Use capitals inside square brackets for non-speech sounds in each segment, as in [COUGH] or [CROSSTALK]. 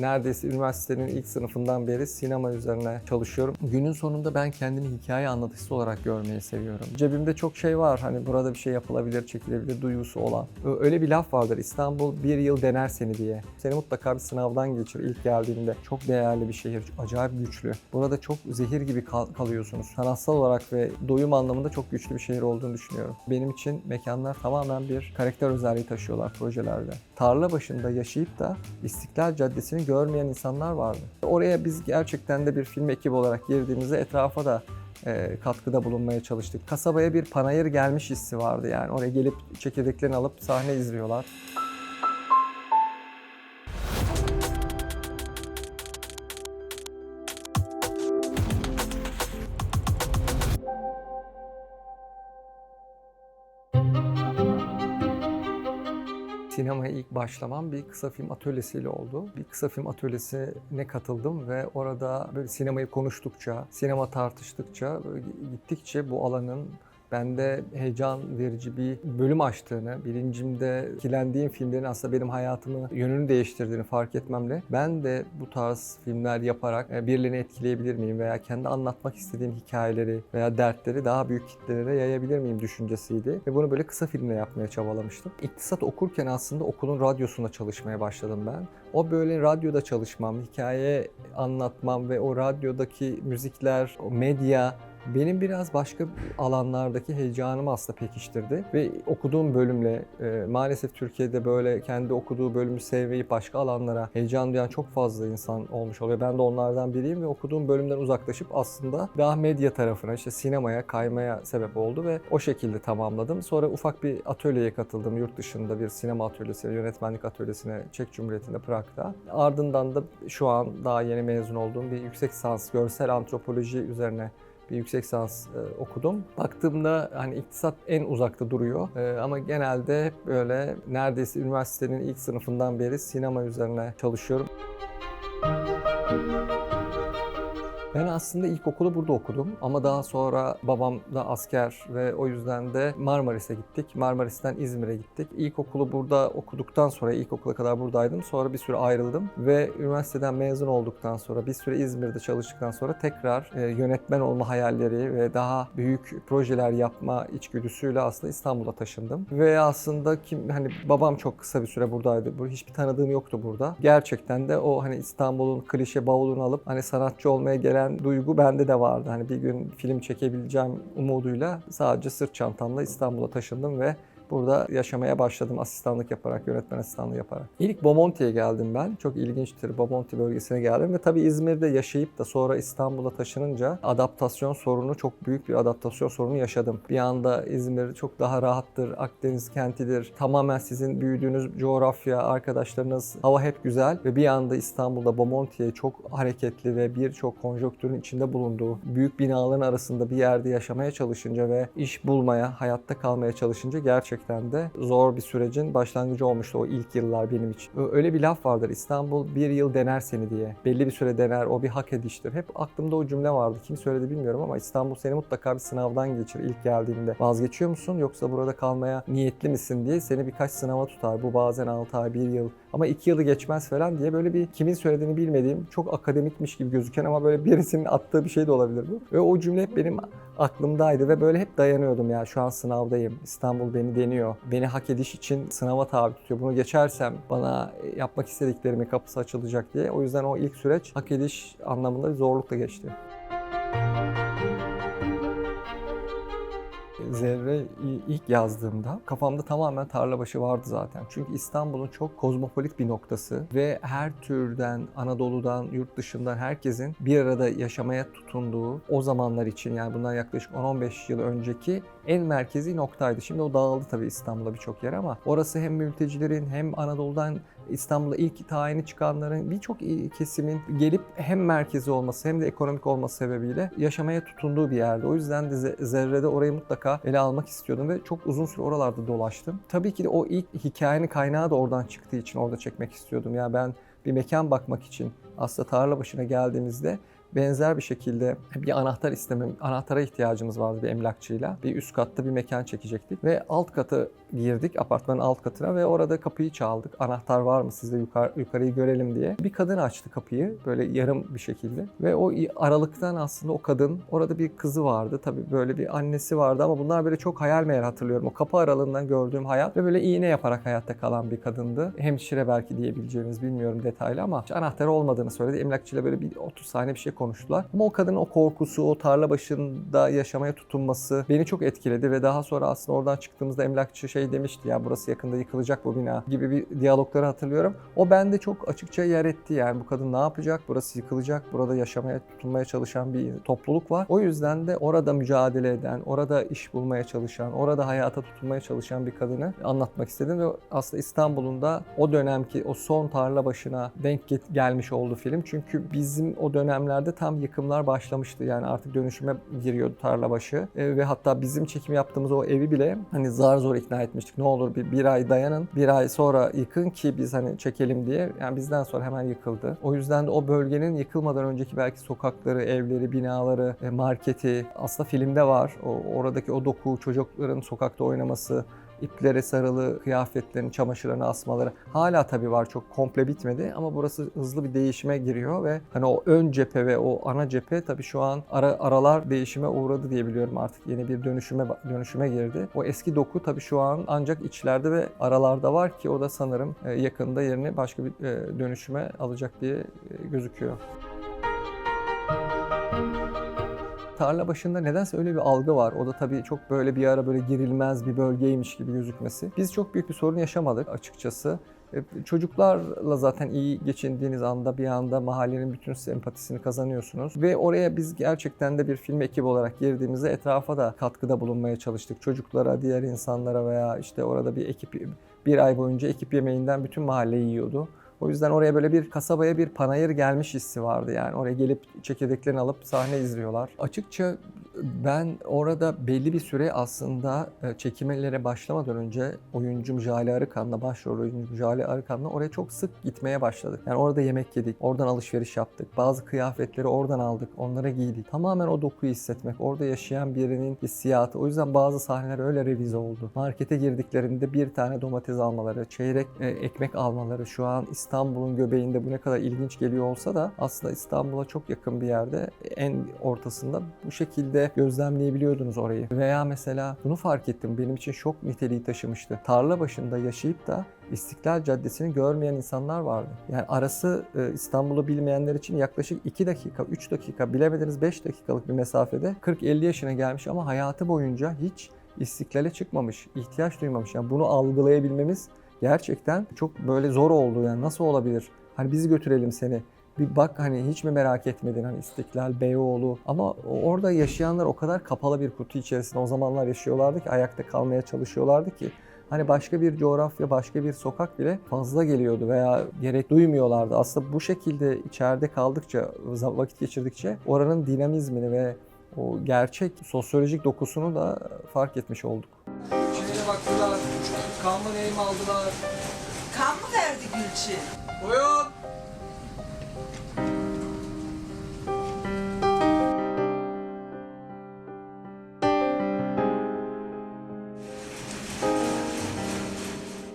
Neredeyse üniversitenin ilk sınıfından beri sinema üzerine çalışıyorum. Günün sonunda ben kendimi hikaye anlatıcısı olarak görmeyi seviyorum. Cebimde çok şey var. Hani burada bir şey yapılabilir, çekilebilir duygusu olan. Öyle bir laf vardır. İstanbul bir yıl dener seni diye. Seni mutlaka bir sınavdan geçir ilk geldiğinde. Çok değerli bir şehir. Acayip güçlü. Burada çok zehir gibi kal- kalıyorsunuz. Sanatsal olarak ve doyum anlamında çok güçlü bir şehir olduğunu düşünüyorum. Benim için mekanlar tamamen bir karakter özelliği taşıyorlar projelerde. Tarla başında yaşayıp da İstiklal Caddesi'ni görmeyen insanlar vardı. Oraya biz gerçekten de bir film ekibi olarak girdiğimizde etrafa da e, katkıda bulunmaya çalıştık. Kasabaya bir panayır gelmiş hissi vardı yani. Oraya gelip çekirdeklerini alıp sahne izliyorlar. Sinemaya ilk başlamam bir kısa film atölyesiyle oldu. Bir kısa film atölyesine katıldım ve orada böyle sinemayı konuştukça, sinema tartıştıkça, gittikçe bu alanın bende heyecan verici bir bölüm açtığını, bilincimde etkilendiğim filmlerin aslında benim hayatımı yönünü değiştirdiğini fark etmemle ben de bu tarz filmler yaparak e, birilerini etkileyebilir miyim veya kendi anlatmak istediğim hikayeleri veya dertleri daha büyük kitlelere yayabilir miyim düşüncesiydi. Ve bunu böyle kısa filmle yapmaya çabalamıştım. İktisat okurken aslında okulun radyosunda çalışmaya başladım ben. O böyle radyoda çalışmam, hikaye anlatmam ve o radyodaki müzikler, o medya benim biraz başka alanlardaki heyecanımı aslında pekiştirdi ve okuduğum bölümle e, maalesef Türkiye'de böyle kendi okuduğu bölümü sevmeyip başka alanlara heyecan duyan çok fazla insan olmuş oluyor. Ben de onlardan biriyim ve okuduğum bölümden uzaklaşıp aslında daha medya tarafına işte sinemaya kaymaya sebep oldu ve o şekilde tamamladım. Sonra ufak bir atölyeye katıldım yurt dışında bir sinema atölyesi, yönetmenlik atölyesine Çek Cumhuriyeti'nde Prag'da. Ardından da şu an daha yeni mezun olduğum bir yüksek lisans görsel antropoloji üzerine bir yüksek lisans e, okudum. Baktığımda hani iktisat en uzakta duruyor E, ama genelde hep böyle neredeyse üniversitenin ilk sınıfından beri sinema üzerine çalışıyorum. Ben aslında ilkokulu burada okudum ama daha sonra babam da asker ve o yüzden de Marmaris'e gittik. Marmaris'ten İzmir'e gittik. İlkokulu burada okuduktan sonra, ilkokula kadar buradaydım. Sonra bir süre ayrıldım ve üniversiteden mezun olduktan sonra, bir süre İzmir'de çalıştıktan sonra tekrar e, yönetmen olma hayalleri ve daha büyük projeler yapma içgüdüsüyle aslında İstanbul'a taşındım. Ve aslında kim hani babam çok kısa bir süre buradaydı. Bu hiçbir tanıdığım yoktu burada. Gerçekten de o hani İstanbul'un klişe bavulunu alıp hani sanatçı olmaya gelen duygu bende de vardı. Hani bir gün film çekebileceğim umuduyla sadece sırt çantamla İstanbul'a taşındım ve burada yaşamaya başladım asistanlık yaparak, yönetmen asistanlığı yaparak. İlk Bomonti'ye geldim ben. Çok ilginçtir. Bomonti bölgesine geldim ve tabii İzmir'de yaşayıp da sonra İstanbul'a taşınınca adaptasyon sorunu, çok büyük bir adaptasyon sorunu yaşadım. Bir anda İzmir çok daha rahattır, Akdeniz kentidir. Tamamen sizin büyüdüğünüz coğrafya, arkadaşlarınız, hava hep güzel ve bir anda İstanbul'da Bomonti'ye çok hareketli ve birçok konjonktürün içinde bulunduğu büyük binaların arasında bir yerde yaşamaya çalışınca ve iş bulmaya, hayatta kalmaya çalışınca gerçekten de zor bir sürecin başlangıcı olmuştu o ilk yıllar benim için. Öyle bir laf vardır İstanbul bir yıl dener seni diye. Belli bir süre dener, o bir hak ediştir. Hep aklımda o cümle vardı. Kim söyledi bilmiyorum ama İstanbul seni mutlaka bir sınavdan geçir ilk geldiğinde. Vazgeçiyor musun yoksa burada kalmaya niyetli misin diye seni birkaç sınava tutar. Bu bazen 6 ay, 1 yıl ama 2 yılı geçmez falan diye böyle bir kimin söylediğini bilmediğim çok akademikmiş gibi gözüken ama böyle birisinin attığı bir şey de olabilir bu. Ve o cümle hep benim aklımdaydı ve böyle hep dayanıyordum ya şu an sınavdayım. İstanbul beni deniyor. Beni hak ediş için sınava tabi tutuyor. Bunu geçersem bana yapmak istediklerimin kapısı açılacak diye. O yüzden o ilk süreç hak ediş anlamında bir zorlukla geçti. Zerre ilk yazdığımda kafamda tamamen Tarlabaşı vardı zaten. Çünkü İstanbul'un çok kozmopolit bir noktası ve her türden, Anadolu'dan, yurt dışından herkesin bir arada yaşamaya tutunduğu o zamanlar için yani bundan yaklaşık 10-15 yıl önceki en merkezi noktaydı. Şimdi o dağıldı tabii İstanbul'da birçok yer ama orası hem mültecilerin hem Anadolu'dan İstanbul'a ilk tayini çıkanların birçok kesimin gelip hem merkezi olması hem de ekonomik olması sebebiyle yaşamaya tutunduğu bir yerde. O yüzden de Zerre'de orayı mutlaka ele almak istiyordum ve çok uzun süre oralarda dolaştım. Tabii ki de o ilk hikayenin kaynağı da oradan çıktığı için orada çekmek istiyordum. Ya yani ben bir mekan bakmak için aslında tarla başına geldiğimizde benzer bir şekilde bir anahtar istemem, anahtara ihtiyacımız vardı bir emlakçıyla. Bir üst katta bir mekan çekecektik ve alt katı girdik apartmanın alt katına ve orada kapıyı çaldık. Anahtar var mı sizde yukarı, yukarıyı görelim diye. Bir kadın açtı kapıyı böyle yarım bir şekilde ve o aralıktan aslında o kadın orada bir kızı vardı. Tabii böyle bir annesi vardı ama bunlar böyle çok hayal meyal hatırlıyorum. O kapı aralığından gördüğüm hayat ve böyle iğne yaparak hayatta kalan bir kadındı. Hemşire belki diyebileceğiniz bilmiyorum detaylı ama hiç anahtarı olmadığını söyledi. Emlakçıyla böyle bir 30 saniye bir şey konuştular. Ama o kadının o korkusu, o tarla başında yaşamaya tutunması beni çok etkiledi ve daha sonra aslında oradan çıktığımızda emlakçı şey demişti ya burası yakında yıkılacak bu bina gibi bir diyalogları hatırlıyorum. O bende çok açıkça yer etti yani bu kadın ne yapacak? Burası yıkılacak. Burada yaşamaya tutunmaya çalışan bir topluluk var. O yüzden de orada mücadele eden, orada iş bulmaya çalışan, orada hayata tutunmaya çalışan bir kadını anlatmak istedim aslında İstanbul'un da o dönemki o son tarla başına denk gelmiş oldu film. Çünkü bizim o dönemlerde tam yıkımlar başlamıştı. Yani artık dönüşüme giriyordu tarla başı. E, ve hatta bizim çekim yaptığımız o evi bile hani zar zor ikna etmiştik. Ne olur bir, bir ay dayanın, bir ay sonra yıkın ki biz hani çekelim diye. Yani bizden sonra hemen yıkıldı. O yüzden de o bölgenin yıkılmadan önceki belki sokakları, evleri, binaları, e, marketi aslında filmde var. O, oradaki o doku, çocukların sokakta oynaması, iplere sarılı kıyafetlerin, çamaşırlarını asmaları. Hala tabii var çok komple bitmedi ama burası hızlı bir değişime giriyor ve hani o ön cephe ve o ana cephe tabii şu an ara, aralar değişime uğradı diye biliyorum artık. Yeni bir dönüşüme dönüşüme girdi. O eski doku tabii şu an ancak içlerde ve aralarda var ki o da sanırım e, yakında yerini başka bir e, dönüşüme alacak diye e, gözüküyor tarla başında nedense öyle bir algı var. O da tabii çok böyle bir ara böyle girilmez bir bölgeymiş gibi gözükmesi. Biz çok büyük bir sorun yaşamadık açıkçası. E, Çocuklarla zaten iyi geçindiğiniz anda bir anda mahallenin bütün sempatisini kazanıyorsunuz. Ve oraya biz gerçekten de bir film ekibi olarak girdiğimizde etrafa da katkıda bulunmaya çalıştık. Çocuklara, diğer insanlara veya işte orada bir ekip bir ay boyunca ekip yemeğinden bütün mahalle yiyordu. O yüzden oraya böyle bir kasabaya bir panayır gelmiş hissi vardı yani. Oraya gelip çekirdeklerini alıp sahne izliyorlar. Açıkça ben orada belli bir süre aslında e, çekimlere başlamadan önce oyuncum Jale Arıkan'la, başrol oyuncum Jale Arıkan'la oraya çok sık gitmeye başladık. Yani orada yemek yedik, oradan alışveriş yaptık. Bazı kıyafetleri oradan aldık, onlara giydik. Tamamen o dokuyu hissetmek, orada yaşayan birinin hissiyatı. O yüzden bazı sahneler öyle revize oldu. Markete girdiklerinde bir tane domates almaları, çeyrek e, ekmek almaları şu an İstanbul'un göbeğinde bu ne kadar ilginç geliyor olsa da aslında İstanbul'a çok yakın bir yerde en ortasında bu şekilde gözlemleyebiliyordunuz orayı. Veya mesela bunu fark ettim benim için şok niteliği taşımıştı. Tarla başında yaşayıp da İstiklal Caddesi'ni görmeyen insanlar vardı. Yani arası e, İstanbul'u bilmeyenler için yaklaşık 2 dakika, 3 dakika, bilemediniz 5 dakikalık bir mesafede 40-50 yaşına gelmiş ama hayatı boyunca hiç istiklale çıkmamış, ihtiyaç duymamış. Yani bunu algılayabilmemiz gerçekten çok böyle zor oldu. Yani nasıl olabilir? Hani bizi götürelim seni bir bak hani hiç mi merak etmedin hani İstiklal, Beyoğlu ama orada yaşayanlar o kadar kapalı bir kutu içerisinde o zamanlar yaşıyorlardı ki ayakta kalmaya çalışıyorlardı ki hani başka bir coğrafya, başka bir sokak bile fazla geliyordu veya gerek duymuyorlardı. Aslında bu şekilde içeride kaldıkça, vakit geçirdikçe oranın dinamizmini ve o gerçek sosyolojik dokusunu da fark etmiş olduk. Şöyle baktılar, kan mı neyim aldılar? Kan mı verdi Gülçin? Buyurun.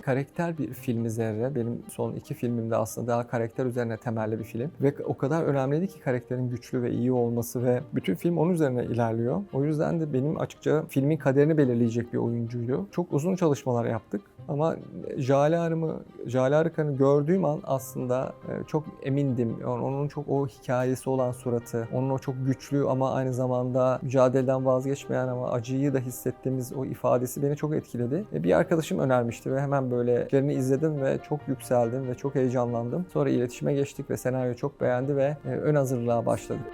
Karakter bir filmi Zerre. Benim son iki filmimde aslında daha karakter üzerine temelli bir film. Ve o kadar önemliydi ki karakterin güçlü ve iyi olması ve bütün film onun üzerine ilerliyor. O yüzden de benim açıkça filmin kaderini belirleyecek bir oyuncuydu. Çok uzun çalışmalar yaptık ama Jale Arım'ı, Jale Arıkan'ı gördüğüm an aslında e, çok emindim. Onun çok o hikayesi olan suratı, onun o çok güçlü ama aynı zamanda mücadeleden vazgeçmeyen ama acıyı da hissettiğimiz o ifadesi beni çok etkiledi. E, Bir arkadaşım önermişti ve hemen böyle filmlerini izledim ve çok yükseldim ve çok heyecanlandım. Sonra iletişime geçtik ve senaryo çok beğendi ve e, ön hazırlığa başladık.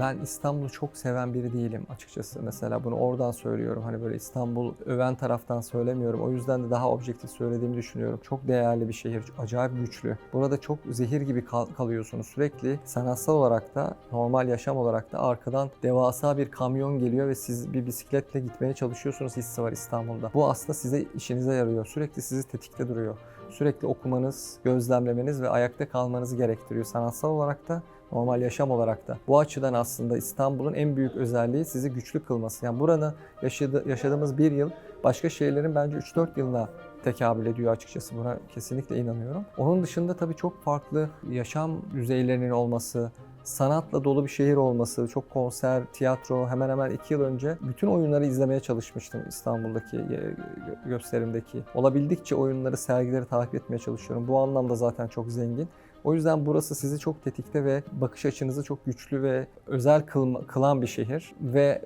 Ben İstanbul'u çok seven biri değilim açıkçası. Mesela bunu oradan söylüyorum. Hani böyle İstanbul öven taraftan söylemiyorum. O yüzden de daha objektif söylediğimi düşünüyorum. Çok değerli bir şehir. Acayip güçlü. Burada çok zehir gibi kal- kalıyorsunuz. Sürekli sanatsal olarak da normal yaşam olarak da arkadan devasa bir kamyon geliyor ve siz bir bisikletle gitmeye çalışıyorsunuz hissi var İstanbul'da. Bu aslında size işinize yarıyor. Sürekli sizi tetikte duruyor sürekli okumanız, gözlemlemeniz ve ayakta kalmanızı gerektiriyor sanatsal olarak da Normal yaşam olarak da. Bu açıdan aslında İstanbul'un en büyük özelliği sizi güçlü kılması. Yani buranın yaşadı, yaşadığımız bir yıl başka şehirlerin bence 3-4 yılına tekabül ediyor açıkçası. Buna kesinlikle inanıyorum. Onun dışında tabii çok farklı yaşam düzeylerinin olması, sanatla dolu bir şehir olması, çok konser, tiyatro, hemen hemen iki yıl önce bütün oyunları izlemeye çalışmıştım İstanbul'daki e, gö- gösterimdeki. Olabildikçe oyunları, sergileri takip etmeye çalışıyorum. Bu anlamda zaten çok zengin. O yüzden burası sizi çok tetikte ve bakış açınızı çok güçlü ve özel kılan bir şehir. Ve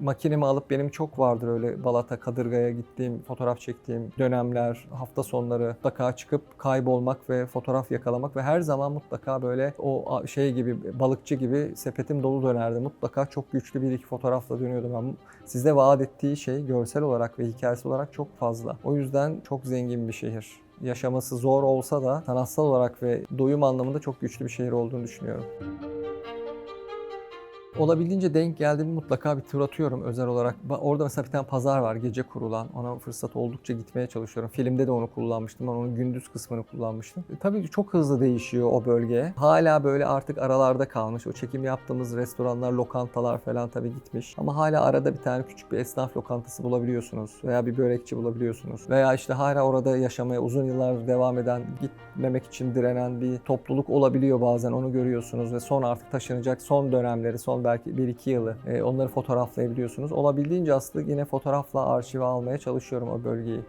makinemi alıp benim çok vardır öyle Balata, Kadırga'ya gittiğim, fotoğraf çektiğim dönemler, hafta sonları mutlaka çıkıp kaybolmak ve fotoğraf yakalamak ve her zaman mutlaka böyle o şey gibi balıkçı gibi sepetim dolu dönerdi. Mutlaka çok güçlü bir iki fotoğrafla dönüyordum ben. Size vaat ettiği şey görsel olarak ve hikayesi olarak çok fazla. O yüzden çok zengin bir şehir. Yaşaması zor olsa da sanatsal olarak ve doyum anlamında çok güçlü bir şehir olduğunu düşünüyorum. Olabildiğince denk geldiğimi mutlaka bir tur atıyorum özel olarak. Orada mesela bir tane pazar var gece kurulan. Ona fırsat oldukça gitmeye çalışıyorum. Filmde de onu kullanmıştım. Ben onun gündüz kısmını kullanmıştım. E, tabii çok hızlı değişiyor o bölge. Hala böyle artık aralarda kalmış. O çekim yaptığımız restoranlar, lokantalar falan tabii gitmiş. Ama hala arada bir tane küçük bir esnaf lokantası bulabiliyorsunuz. Veya bir börekçi bulabiliyorsunuz. Veya işte hala orada yaşamaya uzun yıllar devam eden, gitmemek için direnen bir topluluk olabiliyor bazen. Onu görüyorsunuz ve son artık taşınacak son dönemleri, son belki 1-2 yılı e, onları fotoğraflayabiliyorsunuz. Olabildiğince aslında yine fotoğrafla arşive almaya çalışıyorum o bölgeyi.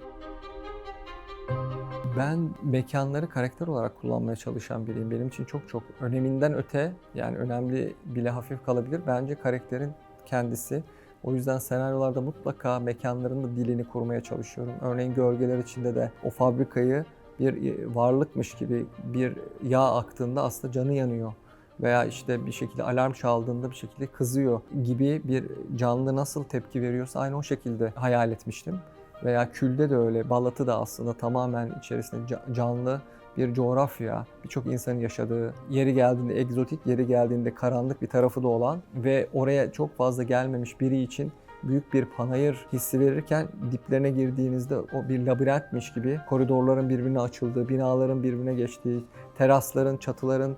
Ben mekanları karakter olarak kullanmaya çalışan biriyim. Benim için çok çok öneminden öte yani önemli bile hafif kalabilir. Bence karakterin kendisi. O yüzden senaryolarda mutlaka mekanların da dilini kurmaya çalışıyorum. Örneğin gölgeler içinde de o fabrikayı bir varlıkmış gibi bir yağ aktığında aslında canı yanıyor veya işte bir şekilde alarm çaldığında bir şekilde kızıyor gibi bir canlı nasıl tepki veriyorsa aynı o şekilde hayal etmiştim. Veya külde de öyle, balatı da aslında tamamen içerisinde ca- canlı bir coğrafya, birçok insanın yaşadığı, yeri geldiğinde egzotik, yeri geldiğinde karanlık bir tarafı da olan ve oraya çok fazla gelmemiş biri için büyük bir panayır hissi verirken diplerine girdiğinizde o bir labirentmiş gibi koridorların birbirine açıldığı, binaların birbirine geçtiği, terasların, çatıların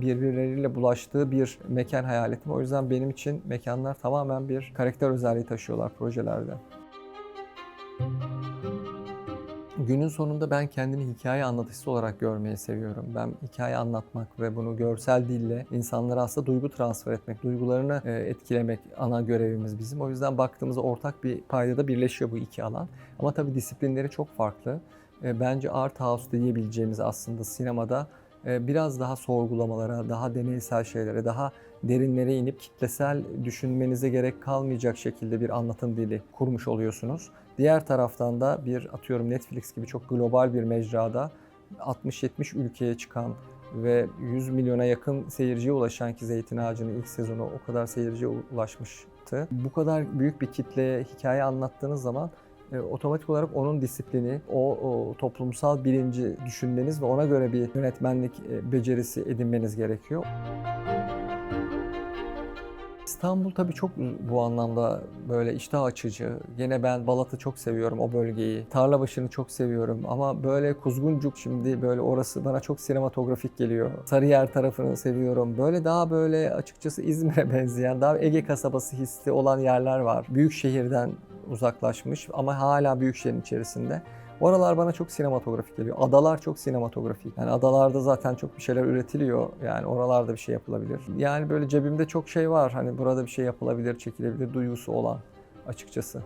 birbirleriyle bulaştığı bir mekan hayal ettim. O yüzden benim için mekanlar tamamen bir karakter özelliği taşıyorlar projelerde. Günün sonunda ben kendimi hikaye anlatıcısı olarak görmeyi seviyorum. Ben hikaye anlatmak ve bunu görsel dille insanlara aslında duygu transfer etmek, duygularını e, etkilemek ana görevimiz bizim. O yüzden baktığımızda ortak bir paydada birleşiyor bu iki alan. Ama tabii disiplinleri çok farklı. E, Bence art house diyebileceğimiz aslında sinemada e, biraz daha sorgulamalara, daha deneysel şeylere, daha derinlere inip kitlesel düşünmenize gerek kalmayacak şekilde bir anlatım dili kurmuş oluyorsunuz. Diğer taraftan da bir atıyorum Netflix gibi çok global bir mecrada 60-70 ülkeye çıkan ve 100 milyona yakın seyirciye ulaşan ki Zeytin Ağacı'nın ilk sezonu o kadar seyirciye ulaşmıştı. Bu kadar büyük bir kitleye hikaye anlattığınız zaman e, otomatik olarak onun disiplini, o, o toplumsal bilinci düşünmeniz ve ona göre bir yönetmenlik e, becerisi edinmeniz gerekiyor. İstanbul tabii çok bu anlamda böyle iştah açıcı. Yine ben Balat'ı çok seviyorum o bölgeyi. Tarlabaşı'nı çok seviyorum ama böyle Kuzguncuk şimdi böyle orası bana çok sinematografik geliyor. Sarıyer tarafını seviyorum. Böyle daha böyle açıkçası İzmir'e [LAUGHS] benzeyen, daha Ege kasabası hissi olan yerler var. Büyük şehirden uzaklaşmış ama hala büyük şehrin içerisinde. Oralar bana çok sinematografik geliyor. Adalar çok sinematografik. Yani adalarda zaten çok bir şeyler üretiliyor. Yani oralarda bir şey yapılabilir. Yani böyle cebimde çok şey var. Hani burada bir şey yapılabilir, çekilebilir duygusu olan açıkçası.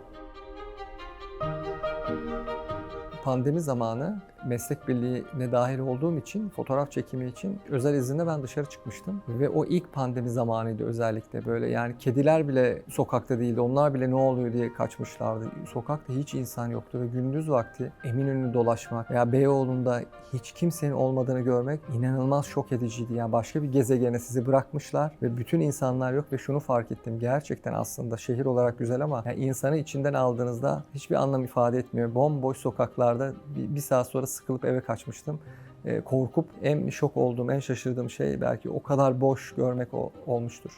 Pandemi zamanı meslek birliğine dahil olduğum için fotoğraf çekimi için özel izinle ben dışarı çıkmıştım. Ve o ilk pandemi zamanıydı özellikle böyle yani kediler bile sokakta değildi. Onlar bile ne oluyor diye kaçmışlardı. Sokakta hiç insan yoktu ve gündüz vakti Eminönü dolaşmak veya Beyoğlu'nda hiç kimsenin olmadığını görmek inanılmaz şok ediciydi. Yani başka bir gezegene sizi bırakmışlar ve bütün insanlar yok ve şunu fark ettim. Gerçekten aslında şehir olarak güzel ama yani insanı içinden aldığınızda hiçbir anlam ifade etmiyor. Bomboş sokaklarda bir, bir saat sonra sıkılıp eve kaçmıştım. Ee, korkup en şok olduğum, en şaşırdığım şey belki o kadar boş görmek o, olmuştur.